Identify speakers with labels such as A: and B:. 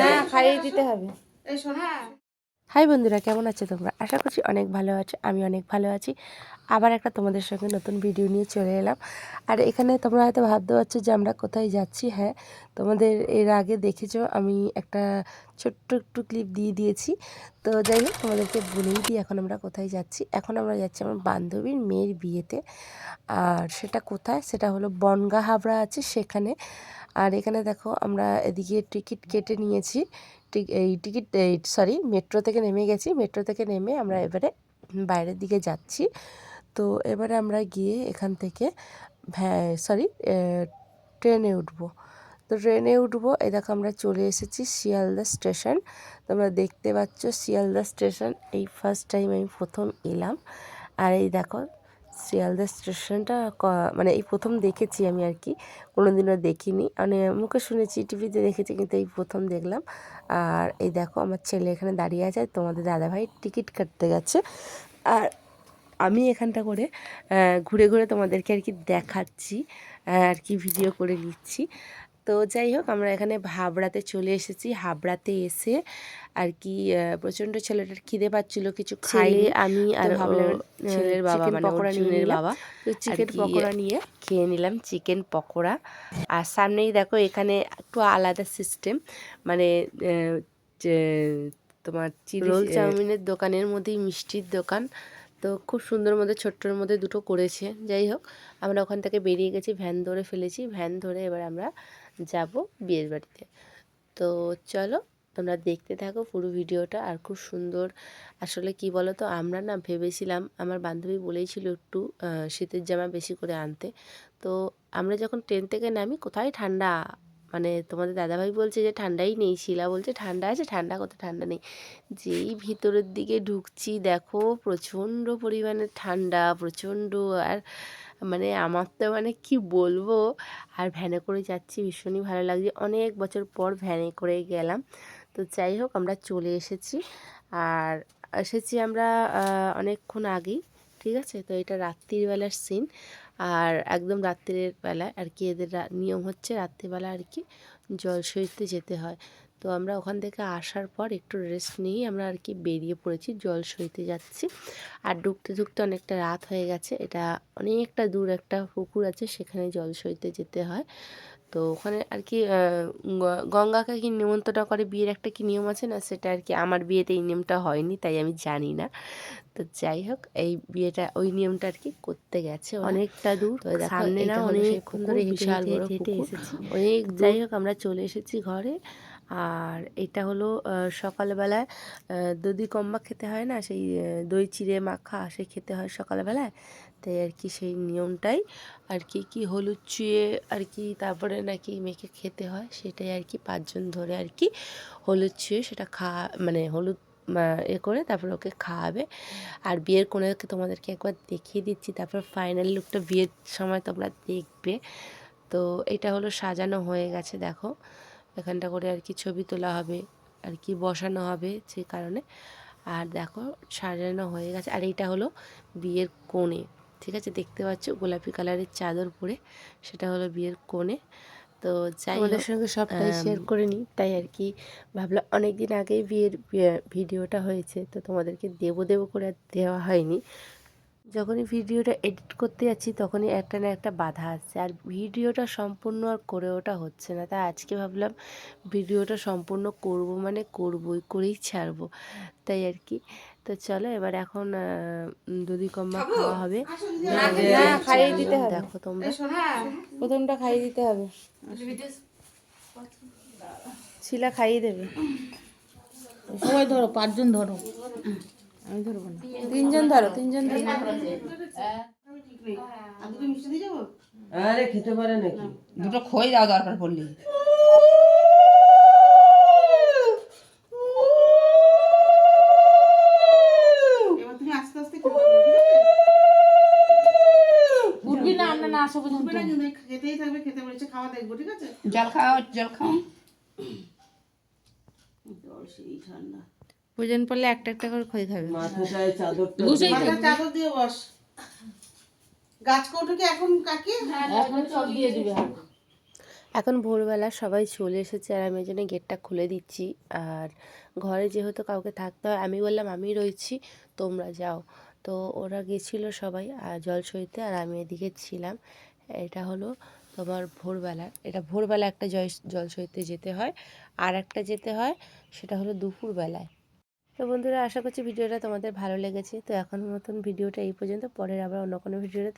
A: না খাইয়ে দিতে হবে।
B: হ্যাঁ
A: হাই বন্ধুরা, কেমন আছো তোমরা? আশা করছি অনেক ভালো আছো, আমি অনেক ভালো আছি। আবার একটা তোমাদের সঙ্গে নতুন ভিডিও নিয়ে চলে এলাম। আর এখানে তোমরা হয়তো ভাবতে পারছ যে আমরা কোথায় যাচ্ছি হ্যাঁ? তোমাদের এর আগে দেখেছ, আমি একটা ছোট্ট একটু ক্লিপ দিয়ে দিয়েছি। তো যাই হোক, তোমাদেরকে বলেই দিই এখন আমরা কোথায় যাচ্ছি। এখন আমরা যাচ্ছি আমার বান্ধবীর মেয়ের বিয়েতে। আর সেটা কোথায়? সেটা হলো বনগা হাবড়া আছে, সেখানে আর এখানে দেখো আমরা এদিকে টিকিট কেটে নিয়েছি। এই টিকিট সরি মেট্রো থেকে নেমে গেছি। মেট্রো থেকে নেমে আমরা এবারে বাইরের দিকে যাচ্ছি। তো এবারে আমরা গিয়ে এখান থেকে ভ্যা সরি ট্রেনে উঠবো। তো ট্রেনে উঠবো, এই দেখো আমরা চলে এসেছি শিয়ালদা স্টেশন। তোমরা দেখতে পাচ্ছ শিয়ালদা স্টেশন, এই ফার্স্ট টাইম আমি প্রথম এলাম। আর এই দেখো শিয়ালদা স্টেশনটা মানে এই প্রথম দেখেছি আমি আর কি কোনো দিনও দেখিনি। মানে মুখে শুনেছি, টিভিতে দেখেছি, কিন্তু এই প্রথম দেখলাম। আর এই দেখো, আমার ছেলে এখানে দাঁড়িয়ে আছে, তোমাদের দাদাভাই টিকিট কাটতে গেছে। আর আমি এখানটা করে ঘুরে ঘুরে তোমাদেরকে আর কি দেখাচ্ছি আর কি ভিডিও করে নিচ্ছি। তো যাই হোক আমরা এখানে হাবড়াতে চলে এসেছি। হাবড়াতে এসে আর কি আহ, প্রচণ্ড ছেলেটার খিদে পাচ্ছিল কিছু খাই আমি আর ভাবলাম ছেলের বাবা মানে পকোড়া নিয়ে বাবা তো চিকেন পকোড়া নিয়ে খেয়ে নিলাম চিকেন পকোড়া। আর সামনেই দেখো এখানে একটু আলাদা সিস্টেম মানে তোমার রোল চাউমিনের দোকানের মধ্যেই মিষ্টির দোকান। তো খুব সুন্দর মধ্যে, ছোট্টর মধ্যে দুটো করেছে। যাই হোক, আমরা ওখান থেকে বেরিয়ে গেছি, ভ্যান ধরে ফেলেছি। ভ্যান ধরে এবার আমরা যাব বিয়ের বাড়িতে তো চলো, তোমরা দেখতে থাকো পুরো ভিডিওটা। আর খুব সুন্দর, আসলে কি বলো তো আমরা না ভেবেছিলাম, আমার বান্ধবী বলেইছিল একটু শীতের জামা বেশি করে আনতে। তো আমরা যখন ট্রেন থেকে নামি, কোথায় ঠান্ডা? মানে তোমাদের দাদাভাই বলছে যে ঠান্ডাই নেই, শিলা বলছে ঠান্ডা আছে, ঠান্ডা কোথায় ঠান্ডা নেই। যেই ভিতরের দিকে ঢুকছি দেখো প্রচণ্ড পরিমাণে ঠান্ডা, প্রচণ্ড আর মানে আমার তো মানে কি বলব? আর ভ্যানে করে যাচ্ছি, ভীষণই ভালো লাগছে। অনেক বছর পর ভ্যানে করে গেলাম। তো যাই হোক, আমরা চলে এসেছি। আর এসেছি আমরা অনেকক্ষণ আগেই, ঠিক আছে? তো এটা রাত্রির বেলার সিন আর একদম রাত্রের বেলায় আর কি এদের নিয়ম হচ্ছে রাত্রিবেলা আর কি জল সইতে যেতে হয়। তো আমরা ওখান থেকে আসার পর একটু রেস্ট নিয়েই আমরা আর কি বেরিয়ে পড়েছি, জল সইতে যাচ্ছি। আর ডুবতে ঢুকতে অনেকটা রাত হয়ে গেছে, এটা অনেকটা দূর একটা পুকুর আছে, সেখানে জল সইতে যেতে হয়। তো ওখানে আর কি গঙ্গাকে কি নিমন্ত্রণ করে বিয়ের একটা কি নিয়ম আছে না? সেটা আর কি আমার বিয়েতে এই নিয়মটা হয়নি তাই আমি জানি না। তো যাই হোক এই বিয়েটা ওই নিয়মটা আর কি করতে গেছে অনেকটা দূর সামনে না অনেকক্ষণ ধরে বিশাল বড় হেঁটে এসেছি। অনেক যাই হোক আমরা চলে এসেছি ঘরে। আর এটা হলো সকালবেলায় দধি কম্বা খেতে হয় না, সেই দই চিড়ে মাখা সে খেতে হয় সকালবেলায়। তাই আর কি সেই নিয়মটাই। আর কি কি হলুদ চুয়ে আর কি তারপরে নাকি মেখে খেতে হয়, সেটাই আর কি পাঁচজন ধরে আর কি হলুদ চুয়ে সেটা খাওয়া মানে হলুদ এ করে তারপর ওকে খাওয়াবে। আর বিয়ের কোণেকে তোমাদেরকে একবার দেখিয়ে দিচ্ছি, তারপর ফাইনাল লুকটা বিয়ের সময় তোমরা দেখবে। তো এটা হলো সাজানো হয়ে গেছে, দেখো। এখানটা করে আর কি ছবি তোলা হবে আর কি বসানো হবে সেই কারণে। আর দেখো সাজানো হয়ে গেছে। আর এইটা হলো বিয়ের কোণে ঠিক আছে? দেখতে পাচ্ছ গোলাপি কালারের চাদর পরে সেটা হলো বিয়ের কোণে। তো যাই আমাদের সঙ্গে সবটাই শেয়ার করে নিই তাই আর কি ভাবলাম অনেক দিন আগেই বিয়ের ভিডিওটা হয়েছে তো তোমাদেরকে দেবো দেবো করে আর দেওয়া হয়নি। যখনই ভিডিওটা এডিট করতে যাচ্ছি তখনই একটা না একটা বাধা আসছে। আর ভিডিওটা সম্পূর্ণ আর করে ওটা হচ্ছে না। তাই আজকে ভাবলাম ভিডিওটা সম্পূর্ণ করব মানে করবই করেই ছাড়বো। তাই আর কি। তো চলো এবার এখন দুধি কম্মা খাওয়া হবে।
B: খাইয়ে দিতে হবে।
A: দেখো তোমরা।
B: প্রথমটা খাইয়ে দিতে হবে। শিলা খাইয়ে দেবে।
C: সবাই ধরো পাঁচজন ধরো।
B: আমি ধরবো না। তিনজন ধরো তিনজন ধরো।
D: আরে খেতে পারে নাকি?
C: দুটো খই দাও দরকার পড়লে।
E: এবার তুমি আস্তে আস্তে খেতে থাকো, ঠিক আছে?
C: উঠবি না আমরা না আসো
E: না কিন্তু খেতেই থাকবে খেতে বলেছে খাওয়া দেখব ঠিক আছে?
C: জল খাও জল খাও।
E: জল সেই ঠান্ডা।
A: প্রয়োজন পড়লে একটা একটা করে খই খাবে
D: মাথাটায় চাদরটা
E: চাদর দিয়ে বস। গাছ এখন কাকি?
C: এখন সব দিয়ে দিবে
A: এখন ভোরবেলা সবাই চলে এসেছে আর আমি ওই জন্য গেটটা খুলে দিচ্ছি। আর ঘরে যেহেতু কাউকে থাকতে হয় আমি বললাম আমি রয়েছি তোমরা যাও। তো ওরা গেছিল সবাই আর জল সইতে আর আমি এদিকে ছিলাম। এটা হলো তোমার ভোরবেলা। এটা ভোরবেলা একটা জয় জল সইতে যেতে হয়। আর একটা যেতে হয় সেটা হলো দুপুরবেলায়। তো বন্ধুরা, আশা করছি ভিডিওটা তোমাদের ভালো লেগেছে। তো এখন মতন ভিডিওটা এই পর্যন্ত। পরের আবার অন্য কোনো ভিডিওতে